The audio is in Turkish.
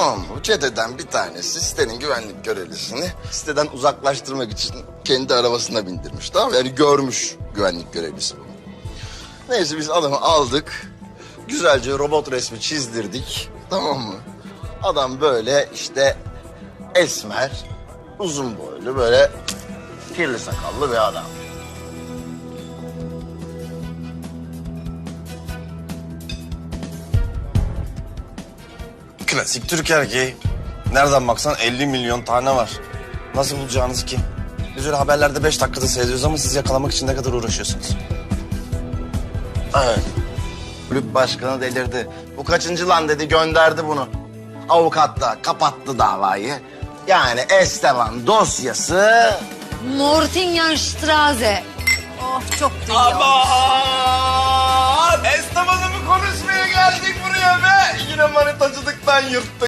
Tamam? Bu çeteden bir tanesi sitenin güvenlik görevlisini siteden uzaklaştırmak için kendi arabasına bindirmiş. Tamam mı? Yani görmüş güvenlik görevlisi bunu. Neyse biz adamı aldık. Güzelce robot resmi çizdirdik. Tamam mı? Adam böyle işte esmer, uzun boylu böyle kirli sakallı bir adam. Klasik Türk erkeği. Nereden baksan 50 milyon tane var. Nasıl bulacağınız ki? Biz öyle haberlerde 5 dakikada seyrediyoruz ama siz yakalamak için ne kadar uğraşıyorsunuz? Evet. Kulüp başkanı delirdi. Bu kaçıncı lan dedi gönderdi bunu. Avukat da kapattı davayı. Yani Esteban dosyası... Mortingenstraße. Oh çok duyuyor. Aman! Esteban'ı mı konuşmaya geldik buraya be? Yine manitacılıktan Танир-то